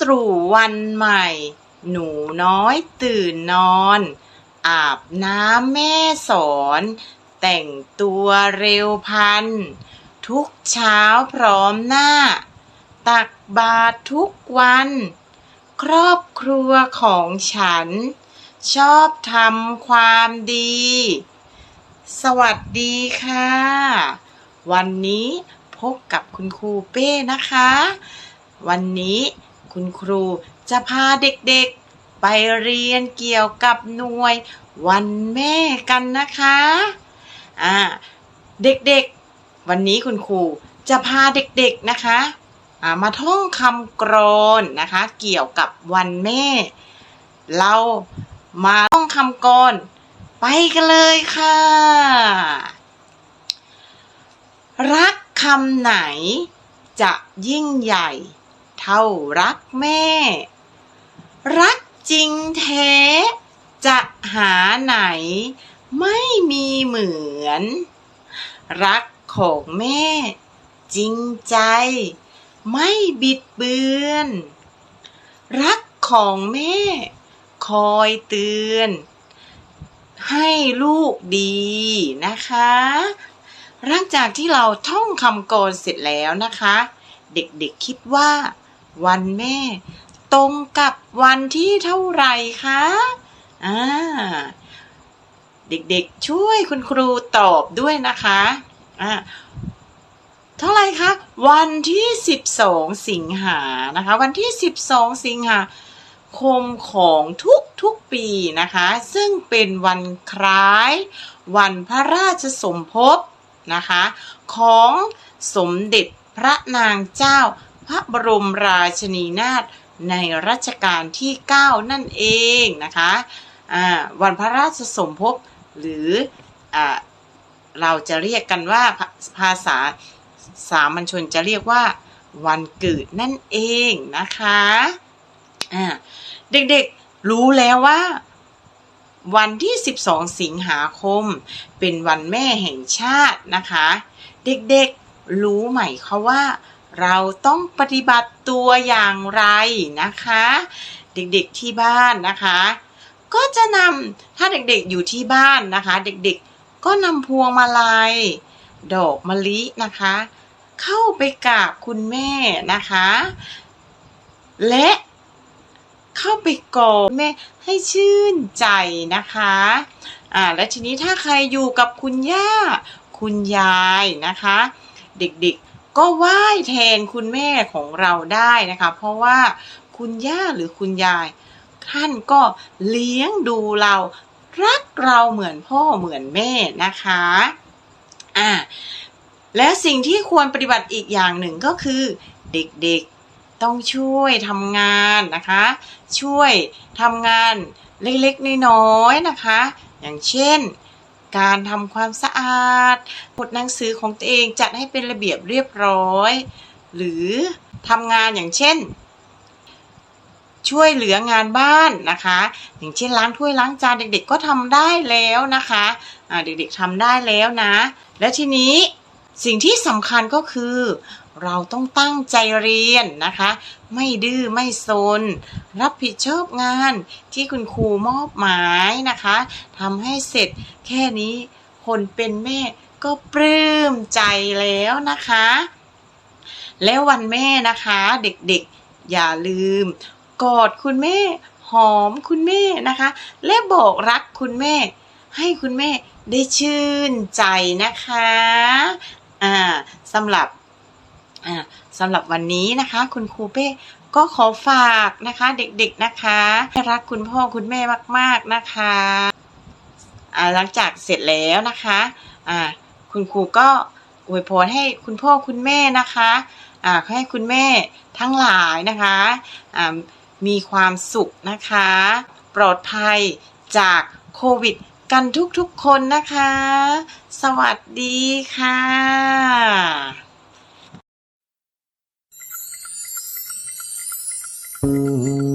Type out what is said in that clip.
ตรู่วันใหม่ หนูน้อยตื่นนอน อาบน้ำแม่สอน แต่งตัวเร็วพัน ทุกเช้าพร้อมหน้า ตักบาตรทุกวัน ครอบครัวของฉัน ชอบทำความดี สวัสดีค่ะ วันนี้พบกับคุณครูเป้นะคะ วันนี้ คุณครูจะพาเด็กๆ ไปเรียนเกี่ยวกับหน่วยวันแม่กันนะคะอ่าเด็กๆ วันนี้คุณครูจะพาเด็กๆนะคะอ่ามาท่องคำกรอนนะคะ เกี่ยวกับวันแม่ เรามาท่องคำกรอนไปกันเลยค่ะ รักคำไหนจะยิ่งใหญ่ เท่ารักแม่ รักจริงแท้ จะหาไหน ไม่มีเหมือน รักของแม่ จริงใจ ไม่บิดเบือน รักของแม่ คอยเตือน ให้ลูกดีนะคะหลังจากที่เราท่องคำกรเสร็จแล้วนะคะ เด็กๆคิดว่า วันแม่ ตรงกับวันที่เท่าไหร่คะอ่าเด็กๆ ช่วยคุณครูตอบด้วยนะคะอ่าเท่าไรคะ วันที่ 12 สิงหานะคะ วันที่ 12 สิงหาคมของทุกๆปีนะคะ ซึ่งเป็นวันคล้าย วันพระราชสมภพนะคะ ของสมเด็จพระนางเจ้า พระบรมราชินีนาถในรัชกาลที่ 9 นั่นเองนะคะวันพระราชสมภพหรืออเราจะเรียกกันว่าภาษาสามัญชนจะเรียกว่าวันเกิดนั่นเองนะคะอ่าเด็กๆรู้แล้วว่า วันที่ 12 สิงหาคม เป็นวันแม่แห่งชาตินะคะ เด็กๆรู้ไหมคะว่า เราต้องปฏิบัติตัวอย่างไรนะคะ เด็กๆที่บ้านนะคะ ก็จะนำถ้าเด็กๆอยู่ที่บ้านนะคะ เด็กๆก็นำพวงมาลัยดอกมะลินะคะ เข้าไปกราบคุณแม่นะคะ และเข้าไปกอดแม่ให้ชื่นใจนะคะอ่าและทีนี้ถ้าใครอยู่กับคุณย่าคุณยายนะคะ เด็กๆ ก็ไหว้แทนคุณแม่ของเราได้นะคะ เพราะว่าคุณย่าหรือคุณยาย ท่านก็เลี้ยงดูเรารักเราเหมือนพ่อเหมือนแม่นะคะอ่าและสิ่งที่ควรปฏิบัติอีกอย่างหนึ่งก็คือเด็กๆต้องช่วยทำงานนะคะ ช่วยทำงานเล็กๆน้อยๆนะคะ อย่างเช่น การทำความสะอาดบทหนังสือของตัวเองจัดให้เป็นระเบียบเรียบร้อย หรือทำงานอย่างเช่น ช่วยเหลืองานบ้านนะคะ อย่างเช่นล้างถ้วยล้างจานเด็ก ๆ ก็ทำได้แล้วนะคะเด็กๆทำได้แล้วนะ และทีนี้สิ่งที่สำคัญก็คือ เราต้องตั้งใจเรียนนะคะ ไม่ดื้อไม่ซน รับผิดชอบงานที่คุณครูมอบหมายนะคะทำให้เสร็จแค่นี้คนเป็นแม่ก็ปลื้มใจแล้วนะคะ แล้ววันแม่นะคะเด็กๆอย่าลืม กอดคุณแม่หอมคุณแม่นะคะ และบอกรักคุณแม่ ให้คุณแม่ได้ชื่นใจนะคะ อ่าสำหรับ อ่าสำหรับวันนี้นะคะ คุณครูเป้ก็ขอฝากนะคะ เด็กๆนะคะให้รักคุณพ่อคุณแม่มาก ๆนะคะอ่าหลังจากเสร็จแล้วนะคะอ่าคุณครูก็อวยพรให้คุณพ่อคุณแม่นะคะอ่าให้คุณแม่ทั้งหลายนะคะอ่ามีความสุขนะคะ ปลอดภัยจากโควิดกันทุกๆคนนะคะ สวัสดีค่ะ Música